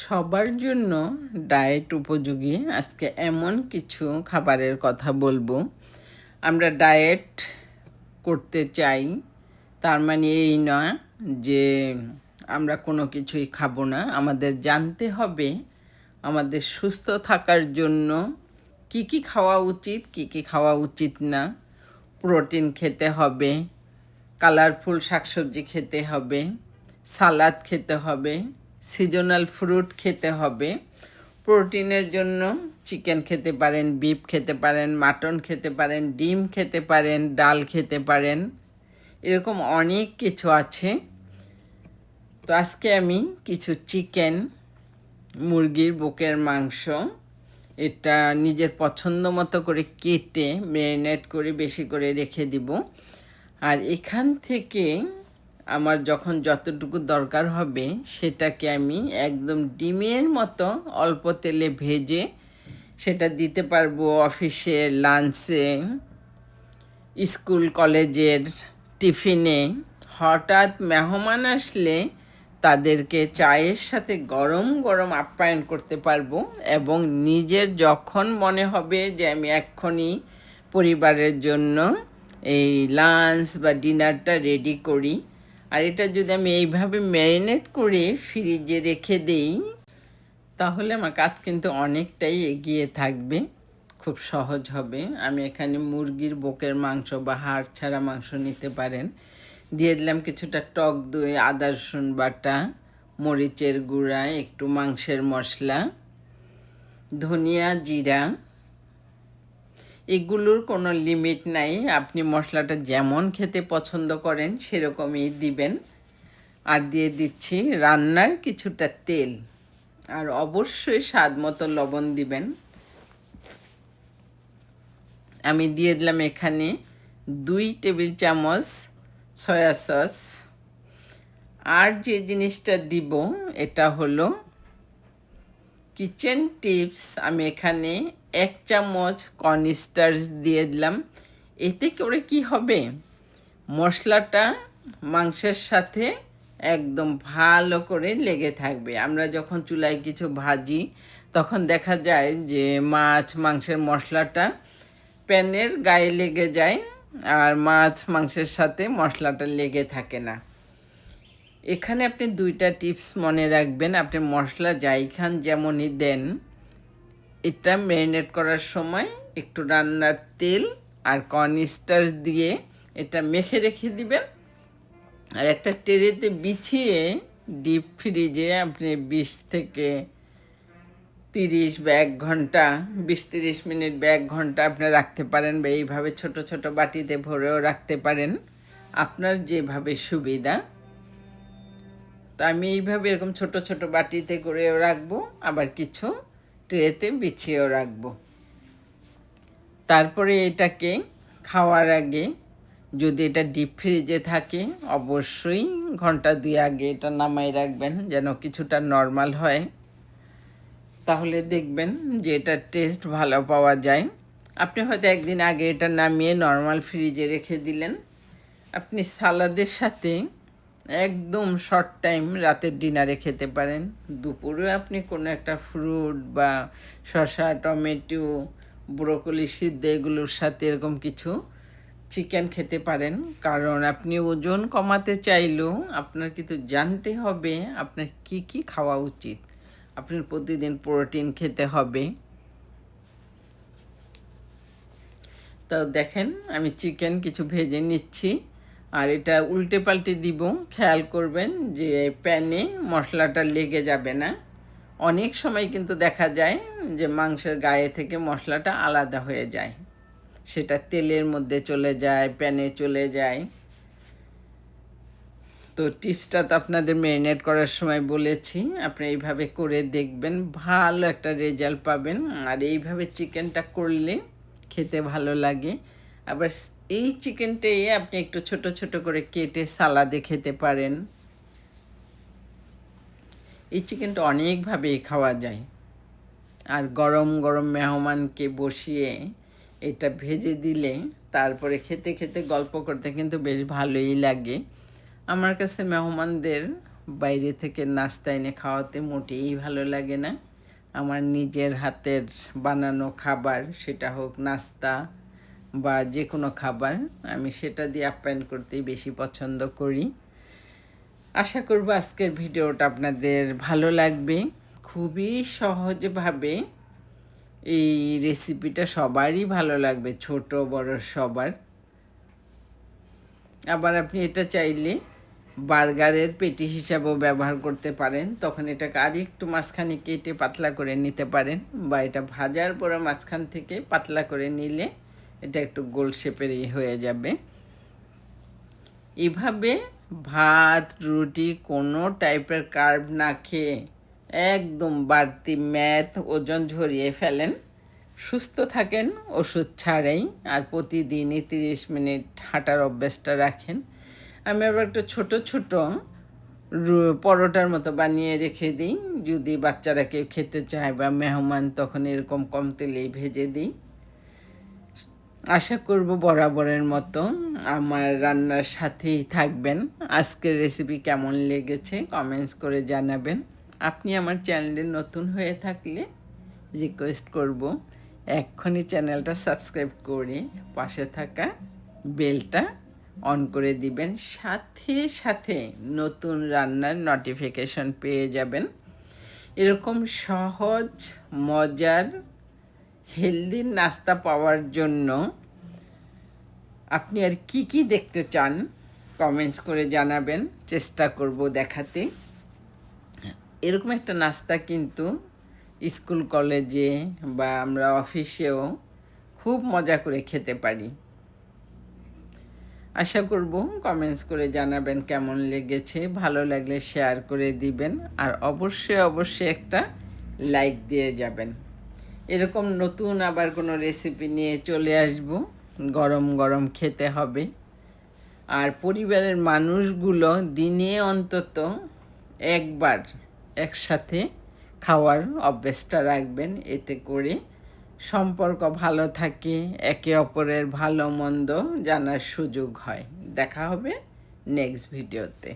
সবার জন্য ডায়েট উপযোগী। আজকে এমন কিছু খাবারের কথা বলব। আমরা ডায়েট করতে চাই, তার মানে এই নয় যে আমরা কোনো কিছুই খাব না। আমাদের জানতে হবে আমাদের সুস্থ থাকার জন্য কি কি খাওয়া উচিত, কি কি খাওয়া উচিত না। প্রোটিন খেতে হবে, কালারফুল শাকসবজি খেতে হবে, সালাদ খেতে হবে সিজনাল ফ্রুট খেতে হবে। প্রোটিনের জন্য চিকেন খেতে পারেন বিফ খেতে পারেন মাটন খেতে পারেন, ডিম খেতে পারেন, ডাল খেতে পারেন। এরকম অনেক কিছু আছে। তো আজকে আমি কিছু চিকেন মুরগির বুকের মাংস, এটা নিজের পছন্দ মতো করে কেটে ম্যারিনেট করে বেশি করে রেখে দিব। আর এখান থেকে আমার যখন যতটুকু দরকার হবে সেটাকে আমি একদম ডিমের মতো অল্প তেলে ভেজে সেটা দিতে পারব অফিসে লাঞ্চে স্কুল কলেজের টিফিনে। হঠাৎ মেহমান আসলে তাদেরকে চায়ের সাথে গরম গরম আপ্যায়ন করতে পারব এবং নিজের যখন মনে হবে যে আমি এক্ষুনি পরিবারের জন্য এই লাঞ্চ বা ডিনারটা রেডি করি আর এটা যদি আমি এইভাবে ম্যারিনেট করে ফ্রিজে রেখে দেই, তাহলে আমার কাজ কিন্তু অনেকটাই এগিয়ে থাকবে, খুব সহজ হবে। আমি এখানে মুরগির বুকের মাংস বা হাড় ছাড়া মাংস নিতে পারেন। দিয়ে দিলাম কিছুটা টক দই, আদা, রসুন বাটা, মরিচের গুঁড়া, একটু মাংসের মশলা, ধনিয়া, জিরা এগুলোর কোনো লিমিট নাই। আপনি মশলাটা যেমন খেতে পছন্দ করেন, সেরকমই দিবেন। আর দিয়ে দিচ্ছি রান্নার কিছুটা তেল। আর অবশ্যই স্বাদ মতো লবণ দিবেন। আমি দিয়ে দিলাম এখানে দুই টেবিল চামচ সয়া সস। আর যে জিনিসটা দিব, এটা হলো কিচেন টিপস আমি এখানে এক চামচ কর্নস্টার্চ দিয়ে দিলাম। এতে করে কি হবে? মশলাটা মাংসের সাথে একদম ভালো করে লেগে থাকবে। আমরা যখন চুলায় কিছু ভাজি, তখন দেখা যায় যে মাছ মাংসের মশলাটা প্যানের গায়ে লেগে যায় আর মাছ মাংসের সাথে মশলাটা লেগে থাকে না। এখানে আপনি দুইটা টিপস মনে রাখবেন। আপনি মশলা যাই খান যেমনই দেন, এটা ম্যারিনেট করার সময় একটু রান্নার তেল আর কর্নস্টার্চ দিয়ে এটা মেখে রেখে দিবেন। আর একটা টেরেতে বিছিয়ে ডিপ ফ্রিজে আপনি বিশ থেকে তিরিশ বা এক ঘণ্টা, বিশ তিরিশ মিনিট বা এক ঘণ্টা আপনি রাখতে পারেন বা এইভাবে ছোট ছোট বাটিতে ভরেও রাখতে পারেন। আপনার যেভাবে সুবিধা। তো আমি এইভাবে এরকম ছোট ছোট বাটিতে করেও রাখব, আবার কিছু ট্রেতে বিছিয়েও রাখব। তারপরে এটাকে খাওয়ার আগে যদি এটা ডিপ ফ্রিজে থাকে, অবশ্যই ঘণ্টা দুই আগে এটা নামাই রাখবেন যেন কিছুটা নর্মাল হয়। তাহলে দেখবেন যে এটার টেস্ট ভালো পাওয়া যায়। আপনি হয়তো একদিন আগে এটা নামিয়ে নর্মাল ফ্রিজে রেখে দিলেন। আপনি সালাদের সাথে একদম শর্ট টাইম রাতের ডিনারে খেতে পারেন। দুপুরে আপনি কোনো একটা ফ্রুট বা শসা, টমেটো ব্রোকলি সিদ্ধ এগুলোর সাথে এরকম কিছু চিকেন খেতে পারেন। কারণ আপনি ওজন কমাতে চাইলেও আপনার কিন্তু জানতে হবে আপনার কি কি খাওয়া উচিত। আপনার প্রতিদিন প্রোটিন খেতে হবে। তো দেখেন আমি চিকেন কিছু ভেজে নিচ্ছি। আর এটা উল্টে পাল্টে দিব। খেয়াল করবেন যে প্যানে মশলাটা লেগে যাবে না। অনেক সময় কিন্তু দেখা যায় যে মাংসের গায়ে থেকে মশলাটা আলাদা হয়ে যায়। সেটা তেলের মধ্যে চলে যায়, প্যানে চলে যায়। তো টিপসটা তো আপনাদের ম্যারিনেট করার সময় বলেছি। আপনি এইভাবে করে দেখবেন, ভালো একটা রেজাল্ট পাবেন। আর এইভাবে চিকেনটা করলে খেতে ভালো লাগে। আবার এই চিকেনটাই আপনি একটু ছোট ছোট করে কেটে সালাদে খেতে পারেন। এই চিকেনটা অনেকভাবেই খাওয়া যায়। আর গরম গরম মেহমানকে বসিয়ে এটা ভেজে দিলে তারপরে খেতে খেতে গল্প করতে কিন্তু বেশ ভালোই লাগে। আমার কাছে মেহমানদের বাইরে থেকে নাস্তা এনে খাওয়াতে মোটেই ভালো লাগে না। আমার নিজের হাতের বানানো খাবার, সেটা হোক নাস্তা বা যে কোনো খাবার, আমি সেটা দিয়ে আপ্যায়ন করতেই বেশি পছন্দ করি। আশা করব আজকের ভিডিওটা আপনাদের ভালো লাগবে। খুবই সহজভাবে এই রেসিপিটা সবারই ভালো লাগবে, ছোট, বড় সবার। আবার আপনি এটা চাইলে বার্গারের পেটি হিসাবেও ব্যবহার করতে পারেন। তখন এটাকে আর একটু মাঝখানে কেটে পাতলা করে নিতে পারেন বা এটা ভাজার পরে মাঝখান থেকে পাতলা করে নিলে এটা একটু গোল শেপেরই হয়ে যাবে। এভাবে ভাত, রুটি কোনো টাইপের কার্ব না খেয়ে একদম বাড়তি ম্যাথ ওজন ঝরিয়ে ফেলেন। সুস্থ থাকেন, ওষুধ ছাড়াই, আর প্রতিদিনই তিরিশ মিনিট হাঁটার অভ্যেসটা রাখেন। আমি আবার একটা ছোট ছোট পরোটার মতো বানিয়ে রেখে দিই। যদি বাচ্চারা কেউ খেতে চায় বা মেহমান, তখন এরকম কম তেলেই ভেজে দিই। আশা করব বরাবরের মতো আমার রান্নার সাথেই থাকবেন। আজকের রেসিপি কেমন লেগেছে কমেন্টস করে জানাবেন। আপনি আমার চ্যানেলে নতুন হয়ে থাকলে রিকোয়েস্ট করব এক্ষুনি চ্যানেলটা সাবস্ক্রাইব করে পাশে থাকা বেলটা অন করে দিবেন। সাথে সাথে নতুন রান্নার নোটিফিকেশন পেয়ে যাবেন। এরকম সহজ, মজার হেলদি নাস্তা পাওয়ার জন্য আপনি আর কি কি দেখতে চান? কমেন্টস করে জানাবেন, চেষ্টা করব দেখাতে। এরকম একটা নাস্তা কিন্তু স্কুল কলেজে বা আমরা অফিসেও খুব মজা করে খেতে পারি। আশা করব কমেন্টস করে জানাবেন কেমন লেগেছে। ভালো লাগলে শেয়ার করে দিবেন আর অবশ্যই অবশ্যই একটা লাইক দিয়ে যাবেন। এরকম নতুন আবার কোনো রেসিপি নিয়ে চলে আসব। গরম গরম খেতে হবে। আর পরিবারের মানুষগুলো দিনে অন্তত একবার একসাথে খাওয়ার অভ্যেসটা রাখবেন। এতে করে সম্পর্ক ভালো থাকে, একে অপরের ভালো মন্দ জানার সুযোগ হয়। দেখা হবে নেক্সট ভিডিওতে